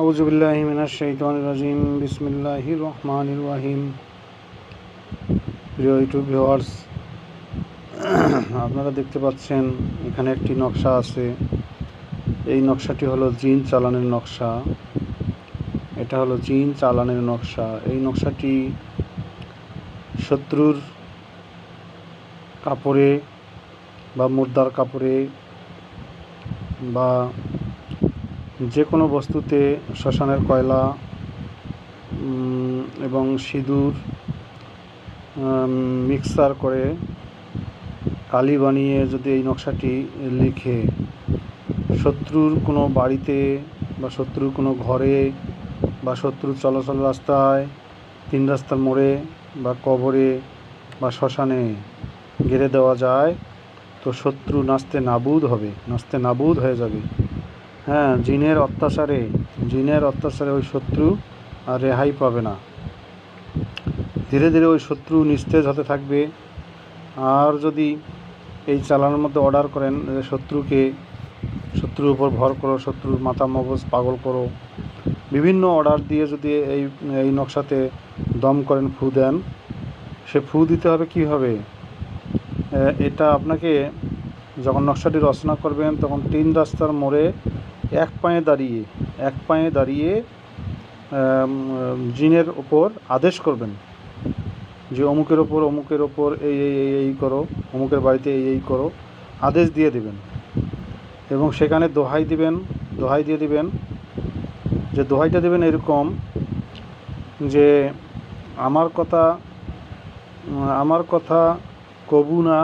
আউজুবিল্লাহ মিনাশ শাইতান রাজিম। বিসমিল্লাহির রহমানির রহিম। প্রিয় ইউটিউব ভিউয়ার্স, আপনারা দেখতে পাচ্ছেন এখানে একটি নকশা আছে। এই নকশাটি হলো জিন চালানের নকশা। এটা হলো জিন চালানের নকশা। এই নকশাটি শত্রুর কাপড়ে বা মুর্দার কাপড়ে বা যে কোনো বস্তুতে শ্মশানের কয়লা এবং সিঁদুর মিক্সার করে কালি বানিয়ে যদি এই নকশাটি লিখে, শত্রুর কোনো বাড়িতে বা শত্রুর কোনো ঘরে বা শত্রুর চলাচল রাস্তায়, তিন রাস্তার মোড়ে বা কবরে বা শ্মশানে গেড়ে দেওয়া যায়, তো শত্রু নাচতে নাবুদ হবে, নাচতে নাবুদ হয়ে যাবে। হ্যাঁ জিনের অত্যাচারে জিনের অত্যাচারে ওই শত্রু আর রেহাই পাবে না। ধীরে ধীরে ওই শত্রু নিস্তেজ হতে থাকবে। আর যদি এই চালানোর মধ্যে অর্ডার করেন, যে শত্রুকে, শত্রুর উপর ভর করো, শত্রুর মাথা মগজ পাগল করো, বিভিন্ন অর্ডার দিয়ে যদি এই এই নকশাতে দম করেন, ফু দেন, সে ফু দিতে হবে কি হবে এটা আপনাকে যখন নকশাটি রচনা করবেন, তখন তিন রাস্তার মোড়ে এক পায়ে দাঁড়িয়ে, এক পায়ে দাঁড়িয়ে জিনের ওপর আদেশ করবেন যে অমুকের ওপর অমুকের ওপর এই এই এই এই করো, অমুকের বাড়িতে এই এই করো, আদেশ দিয়ে দিবেন। এবং সেখানে দোহাই দিবেন, দোহাই দিয়ে দিবেন যে দোহাইটা দেবেন এরকম যে আমার কথা আমার কথা কবু না,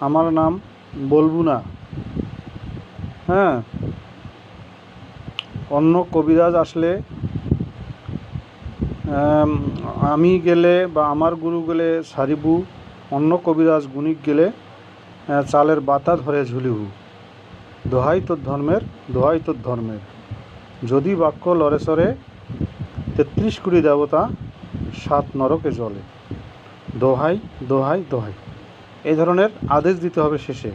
আমার নাম বলবু না। হ্যাঁ? অন্য কবিরাজ আসলে আমি গেলে বা আমার গুরু গেলে সারিবু, অন্য কবিরাজ গুণিক গেলে চালের বাতা ধরে ঝুলিবু। দোহাই তোর ধর্মের, দোহাই তোর ধর্মের। যদি বাক্য লড়ে সরে তেত্রিশ কোটি দেবতা, সাত নরকে জলে। দোহাই দোহাই দোহাই। এই ধরনের আদেশ দিতে হবে শেষে।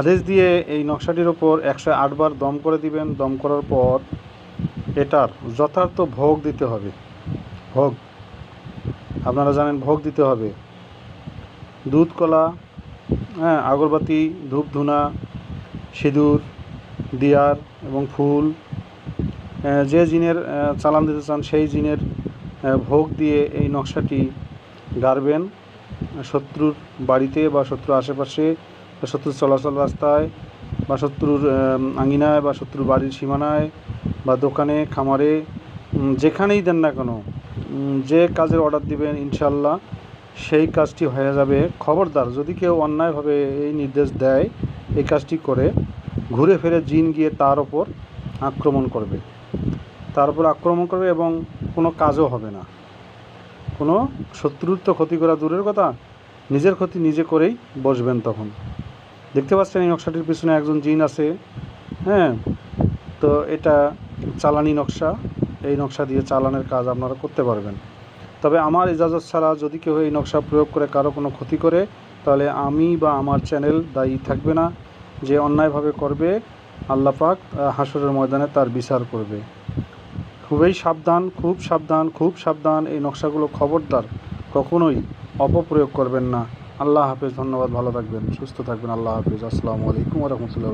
আদেশ দিয়ে এই নকশাটির ওপর একশো আটবার দম করে দিবেন। দম করার পর এটার যথার্থ ভোগ দিতে হবে। ভোগ। আপনারা জানেন ভোগ দিতে হবে। দুধ কলা হ্যাঁ আগরবাতি ধূপ ধুনা সিঁদুর, দিয়ার এবং ফুল যে জিনের চালান দিতে চান সেই জিনের ভোগ দিয়ে এই নকশাটি গাড়বেন। শত্রুর বাড়িতে বা শত্রুর আশেপাশে বা শত্রুর চলাচল রাস্তায়, বা শত্রুর আঙিনায়, বা শত্রুর বাড়ির সীমানায়, বা দোকানে, খামারে যেখানেই দেন না কেন যে কাজের অর্ডার দিবেন ইনশাল্লাহ সেই কাজটি হয়ে যাবে। খবরদার, যদি কেউ অন্যায়ভাবে এই নির্দেশ দেয়, এই কাজটি করে, ঘুরে ফিরে জিন গিয়ে তার ওপর আক্রমণ করবে। তার উপর আক্রমণ করবে এবং কোনো কাজও হবে না। কোনো শত্রুর তো ক্ষতি করা দূরের কথা, নিজের ক্ষতি নিজে করেই বসবেন তখন। দেখতে পাচ্ছেন এই নকশাটির পিছনে একজন জিন আছে হ্যাঁ? তো এটা চালানি নকশা, এই নকশা দিয়ে চালানের কাজ আপনারা করতে পারবেন। তবে আমার ইজাজত ছাড়া যদি কেউ এই নকশা প্রয়োগ করে কারও কোনো ক্ষতি করে, তাহলে আমি বা আমার চ্যানেল দায়ী থাকবে না। যে অন্যায়ভাবে করবে, আল্লাহ পাক হাসরের ময়দানে তার বিচার করবে। খুবই সাবধান, খুব সাবধান খুব সাবধান এই নকশাগুলো খবরদার, কখনোই অপপ্রয়োগ করবেন না। আল্লাহ হাফিজ ধন্যবাদ ভালো থাকবেন সুস্থ থাকবেন আল্লাহ হাফেজ। আসসালামু আলাইকুম রহমতুল্লাহ